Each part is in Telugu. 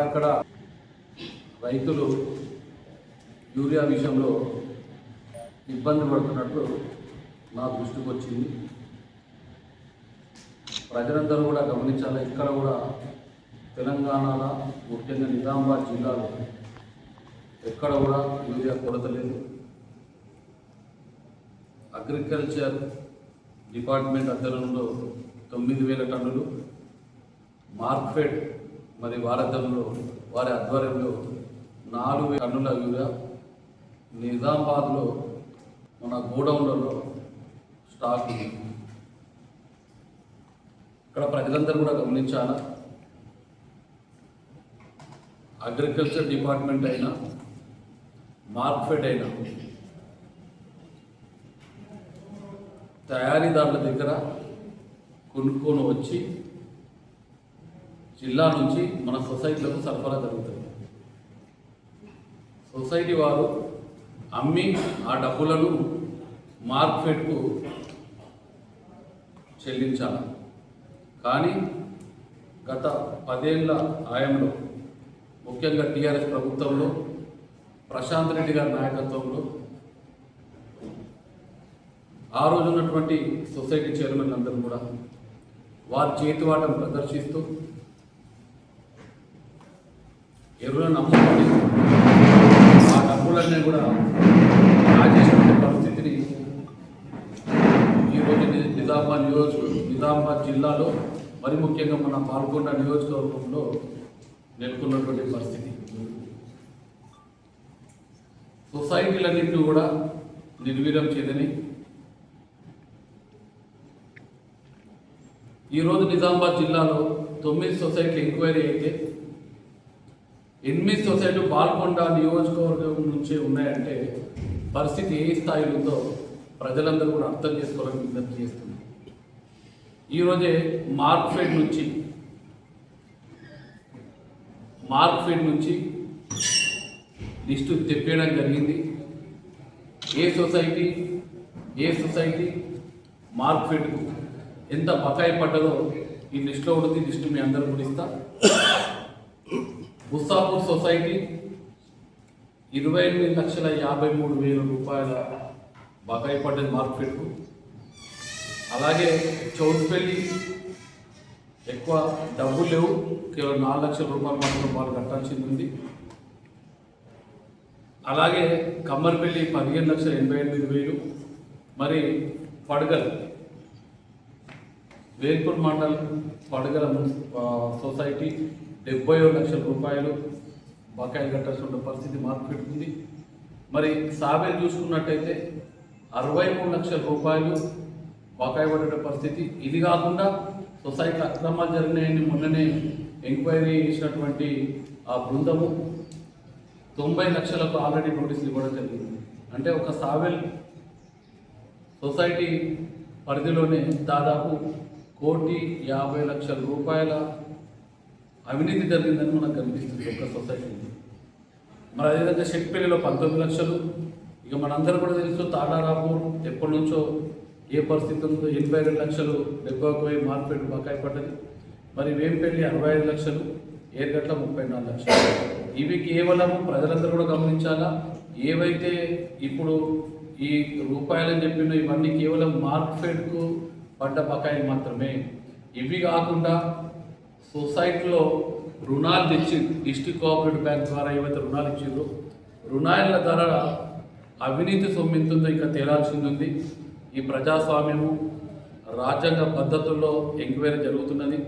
అక్కడక్కడ రైతులు యూరియా విషయంలో ఇబ్బంది పడుతున్నట్లు నా దృష్టికి వచ్చింది. ప్రజలందరూ కూడా గమనించాలి. ఇక్కడ కూడా తెలంగాణలో ముఖ్యంగా నిజామాబాద్ జిల్లాలో ఎక్కడ కూడా యూరియా కొరత లేదు. అగ్రికల్చర్ డిపార్ట్మెంట్ అధ్యయనంలో తొమ్మిది వేల టన్నులు మార్క్ఫెడ్ మరి భారతంలో వారి ఆధ్వర్యంలో నాలుగు టన్నుల యూరియా నిజామాబాద్లో మన గోడౌన్లలో స్టాక్ ఉంది. ఇక్కడ ప్రజలందరూ కూడా గమనించాలా? అగ్రికల్చర్ డిపార్ట్మెంట్ అయినా మార్క్ఫెడ్ అయినా తయారీదారుల దగ్గర కొనుక్కొని వచ్చి జిల్లా నుంచి మన సొసైటీలకు సరఫరా జరుగుతుంది. సొసైటీ వారు అమ్మి ఆ డబ్బులను మార్కెట్కు చెల్లించాలి. కానీ గత పదేళ్ళ ఆయంలో ముఖ్యంగా టీఆర్ఎస్ ప్రభుత్వంలో ప్రశాంత్ రెడ్డి గారి నాయకత్వంలో ఆ రోజు ఉన్నటువంటి సొసైటీ చైర్మన్ అందరూ కూడా వారి చేతివాటం ప్రదర్శిస్తూ ఎవరో నమ్ముకొని ఆ డబ్బులన్నీ కూడా రాజేసిన పరిస్థితిని ఈరోజు నిజామాబాద్ నియోజక నిజామాబాద్ జిల్లాలో మరి ముఖ్యంగా మన పాల్గొండ నియోజకవర్గంలో నెలకొన్నటువంటి పరిస్థితి. సొసైటీలన్నింటినీ కూడా నిర్వీర్యం చేయదని ఈరోజు నిజామాబాద్ జిల్లాలో తొమ్మిది సొసైటీలు ఎంక్వైరీ అయితే ఎనిమిది సొసైటీలు పాల్గొండ నియోజకవర్గం నుంచే ఉన్నాయంటే పరిస్థితి ఏ స్థాయిలో ఉందో ప్రజలందరూ కూడా అర్థం చేసుకోవాలని విజ్ఞప్తి చేస్తుంది ఈరోజే మార్క్ఫెడ్ నుంచి మార్క్ఫెడ్ నుంచి లిస్టు తెప్పేయడం జరిగింది. ఏ సొసైటీ ఏ సొసైటీ మార్క్ఫెడ్కు ఎంత బకాయి పడ్డదో ఈ లిస్టులో ఉంటుంది. లిస్టు మీ అందరూ కూడా ఇస్తా. బుస్సాపూర్ సొసైటీ ఇరవై ఎనిమిది లక్షల యాభై మూడు వేల రూపాయల బకాయి పడ్డది మార్కెట్కు అలాగే చౌటుపల్లి ఎక్కువ డబ్బులు లేవు కేవలం నాలుగు లక్షల రూపాయలు మాత్రం వాళ్ళు కట్టాల్సింది ఉంది. అలాగే కమ్మర్పల్లి పదిహేను లక్షల ఎనభై ఎనిమిది వేలు మరి పడగల్ వేల్పూర్ మండల్ పడగల సొసైటీ డెబ్బై లక్షల రూపాయలు బకాయిలు కట్టాల్సిన పరిస్థితి మార్పెట్టుకుంది మరి సాబేలు చూసుకున్నట్టయితే అరవై మూడు లక్షల రూపాయలు బకాయి పడే పరిస్థితి ఇది కాకుండా సొసైటీ అక్రమాలు జరిగినాయని మొన్ననే ఎంక్వైరీ చేసినటువంటి ఆ బృందము తొంభై లక్షలకు ఆల్రెడీ నోటీసులు ఇవ్వడం జరిగింది. అంటే ఒక సావెల్ సొసైటీ పరిధిలోనే దాదాపు కోటి యాభై లక్షల రూపాయల అవినీతి జరిగిందని మనకు కనిపిస్తుంది ఒక్క సొసైటీ. మరి అదేవిధంగా శక్తిపల్లిలో పంతొమ్మిది లక్షలు. ఇక మనందరూ కూడా తెలుసు తాడారాపూర్ ఎప్పటి నుంచో ఏ పరిస్థితి ఉందో ఎనభై రెండు లక్షలు డెబ్బై పోయి వెయ్యి బకాయి పడ్డది. మరి వేంపల్లి అరవై ఐదు లక్షలు ఏర్గట్ల ముప్పై నాలుగు లక్షలు. ఇవి కేవలం ప్రజలందరూ కూడా గమనించాలా? ఏవైతే ఇప్పుడు ఈ రూపాయలని చెప్పిన ఇవన్నీ కేవలం మార్కెట్కు పడ్డ బకాయి మాత్రమే. ఇవి కాకుండా సొసైటీలో రుణాలు తెచ్చి డిస్ట్రిక్ట్ కోఆపరేటివ్ బ్యాంక్ ద్వారా ఏవైతే రుణాలు ఇచ్చిందో రుణాల ధర అవినీతి సొమ్మింతుందో ఇంకా తేలాల్సింది ఉంది. ఈ ప్రజాస్వామ్యము రాజ్యాంగ పద్ధతుల్లో ఎంక్వైరీ జరుగుతున్నది.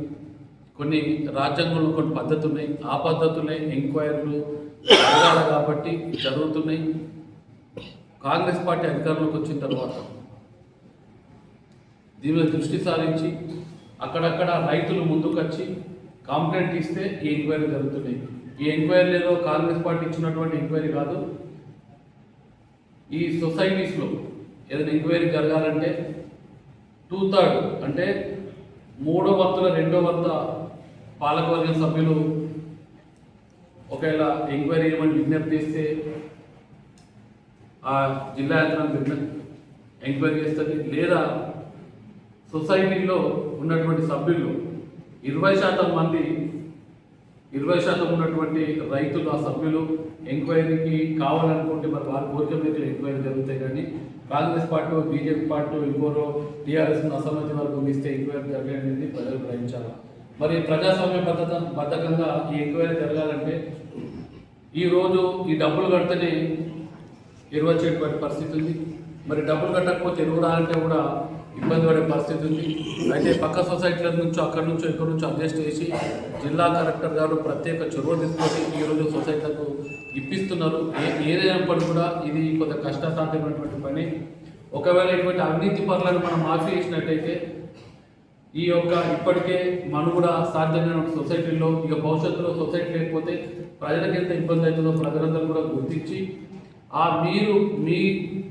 కొన్ని రాజ్యాంగంలో కొన్ని పద్ధతులు ఉన్నాయి ఆ పద్ధతులే ఎంక్వైరీలు జరగాలి కాబట్టి జరుగుతున్నాయి. కాంగ్రెస్ పార్టీ అధికారంలోకి వచ్చిన తర్వాత దీని మీద దృష్టి సారించి అక్కడక్కడ రైతులు ముందుకొచ్చి కాంప్లైంట్ ఇస్తే ఈ ఎంక్వైరీ జరుగుతున్నాయి. ఈ ఎంక్వైరీ ఏదో కాంగ్రెస్ పార్టీ ఇచ్చినటువంటి ఎంక్వైరీ కాదు. ఈ సొసైటీస్లో ఏదైనా ఎంక్వైరీ జరగాలంటే టూ థర్డ్ అంటే మూడో వంతుల రెండో వంత పాలకవర్గ సభ్యులు ఒకవేళ ఎంక్వైరీ ఏమని విజ్ఞప్తి చేస్తే ఆ జిల్లా యాత్ర ఎంక్వైరీ చేస్తుంది. లేదా సొసైటీలో ఉన్నటువంటి సభ్యులు ఇరవై శాతం మంది ఇరవై శాతం ఉన్నటువంటి రైతులు ఆ సభ్యులు ఎంక్వైరీకి కావాలనుకుంటే మరి వారి కోరిక మీద ఎంక్వైరీ జరుగుతాయి కానీ కాంగ్రెస్ పార్టీ బీజేపీ పార్టీ ఇంకోరో టీఆర్ఎస్ అసమ్మతి వరకు ఇస్తే ఎంక్వైరీ జరగనేది ప్రజలు గ్రహించాలి. మరి ప్రజాస్వామ్య పద్ధత బద్ధకంగా ఈ ఎంక్వైరీ జరగాలంటే ఈరోజు ఈ డబ్బులు కడితేనే ఎరువు పరిస్థితి ఉంది. మరి డబ్బులు కట్టకపోతే ఎరువు రాలంటే కూడా ఇబ్బంది పడే పరిస్థితి ఉంది. అయితే పక్క సొసైటీల నుంచో అక్కడి నుంచో ఇక్కడ నుంచో అడ్జస్ట్ చేసి జిల్లా కలెక్టర్ గారు ప్రత్యేక చొరవ తీసుకొని ఈరోజు సొసైటీలకు ఇప్పిస్తున్నారు. ఏ ఏదైనప్పటికీ కూడా ఇది కొంత కష్టసాధ్యమైనటువంటి పని. ఒకవేళ ఇటువంటి అవినీతి పనులను మనం మాఫీ చేసినట్టయితే ఈ యొక్క ఇప్పటికే మనుగడ సాధ్యమైన సొసైటీలో ఇక భవిష్యత్తులో సొసైటీ లేకపోతే ప్రజలకు ఎంత ఇబ్బంది అవుతుందో ప్రజలందరూ కూడా గుర్తించి ఆ మీరు మీ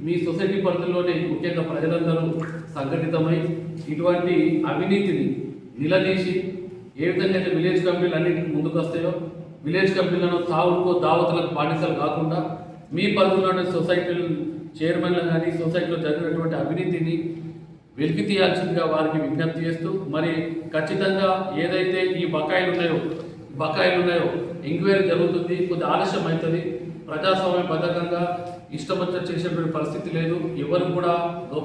మీ సొసైటీ పరిధిలోనే ముఖ్యంగా ప్రజలందరూ సంఘటితమై ఇటువంటి అవినీతిని నిలదీసి ఏ విధంగా అయితే విలేజ్ కంపెనీలు అన్నింటికి ముందుకు వస్తాయో విలేజ్ కంపెనీలను తావుడుకో దావతులకు బానిసలు కాకుండా మీ పరిధిలోని సొసైటీలు చైర్మన్లు కానీ సొసైటీలో జరిగినటువంటి అవినీతిని వెలికి తీయాల్సిందిగా వారికి విజ్ఞప్తి చేస్తూ మరి ఖచ్చితంగా ఏదైతే ఈ బకాయిలు ఉన్నాయో బకాయిలు ఉన్నాయో ఎంక్వైరీ జరుగుతుంది కొద్ది ఆలస్యం అవుతుంది. ప్రజాస్వామ్య బద్ధకంగా ఇష్టపచ్చ చేసేటువంటి పరిస్థితి లేదు. ఎవరు కూడా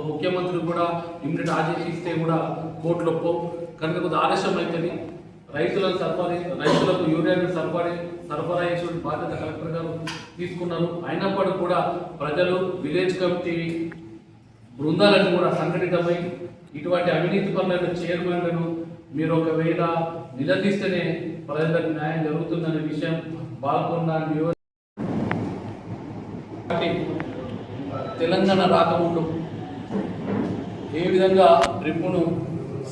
ముఖ్యమంత్రి కూడా ఇమ్మీడియట్ ఆదేశిస్తే కూడా కోర్టులో పో. కనుక కొద్ది ఆలస్యం అవుతుంది. రైతులకు సరఫరా రైతులకు యూరియాను సరఫరా సరఫరా చేసేటువంటి బాధ్యత కలెక్టర్ గారు తీసుకున్నారు. అయినప్పటికీ కూడా ప్రజలు విలేజ్ కమిటీ బృందాలను కూడా సంఘటితమై ఇటువంటి అవినీతి పనులను చైర్మన్లను మీరు ఒకవేళ నిలదీస్తేనే ప్రజలకు న్యాయం జరుగుతుందనే విషయం బాల్కొండ నియోజక తెలంగాణ రాకముందు ఏ విధంగా డ్రిప్పును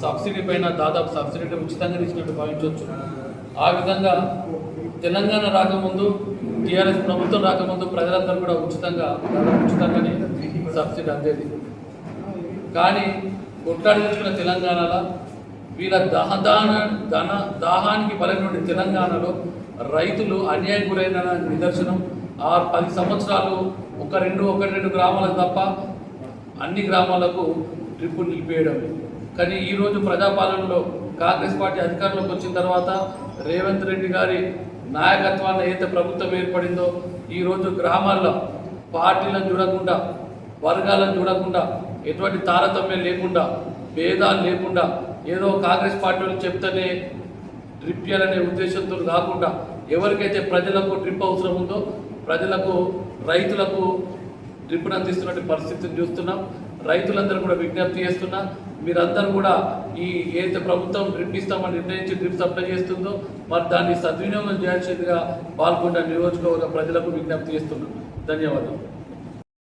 సబ్సిడీ పైన దాదాపు సబ్సిడీ ఉచితంగా ఇచ్చినట్టు భావించవచ్చు. ఆ విధంగా తెలంగాణ రాకముందు టీఆర్ఎస్ ప్రభుత్వం రాకముందు ప్రజలందరూ కూడా ఉచితంగా ఉచితంగానే సబ్సిడీ అందేది. కానీ కొట్లాడి తెలంగాణలో వీళ్ళ దహదాన ధన దాహానికి బలైనటువంటి తెలంగాణలో రైతులు అన్యాయం గురైన నిదర్శనం. ఆ పది సంవత్సరాలు ఒక రెండు ఒక రెండు గ్రామాలకు తప్ప అన్ని గ్రామాలకు ట్రిప్పు నిలిపేయడం. కానీ ఈరోజు ప్రజాపాలనలో కాంగ్రెస్ పార్టీ అధికారంలోకి వచ్చిన తర్వాత రేవంత్ రెడ్డి గారి నాయకత్వాన్ని ఏదైతే ప్రభుత్వం ఏర్పడిందో ఈరోజు గ్రామాల్లో పార్టీలను చూడకుండా వర్గాలను చూడకుండా ఎటువంటి తారతమ్యం లేకుండా భేదాలు లేకుండా ఏదో కాంగ్రెస్ పార్టీ వాళ్ళు చెప్తేనే డ్రిప్ చేయాలనే ఉద్దేశంతో కాకుండా ఎవరికైతే ప్రజలకు డ్రిప్ అవసరం ఉందో ప్రజలకు రైతులకు డ్రిప్ను అందిస్తున్నట్టు పరిస్థితిని చూస్తున్నాం. రైతులందరూ కూడా విజ్ఞప్తి చేస్తున్నా మీరందరూ కూడా ఈ ఏదైతే ప్రభుత్వం డ్రిప్ ఇస్తామని నిర్ణయించి డ్రిప్ సప్లై చేస్తుందో మరి దాన్ని సద్వినియోగం చేయాల్సిందిగా పాల్గొండ నియోజకవర్గ ప్రజలకు విజ్ఞప్తి చేస్తున్నాం. ధన్యవాదాలు.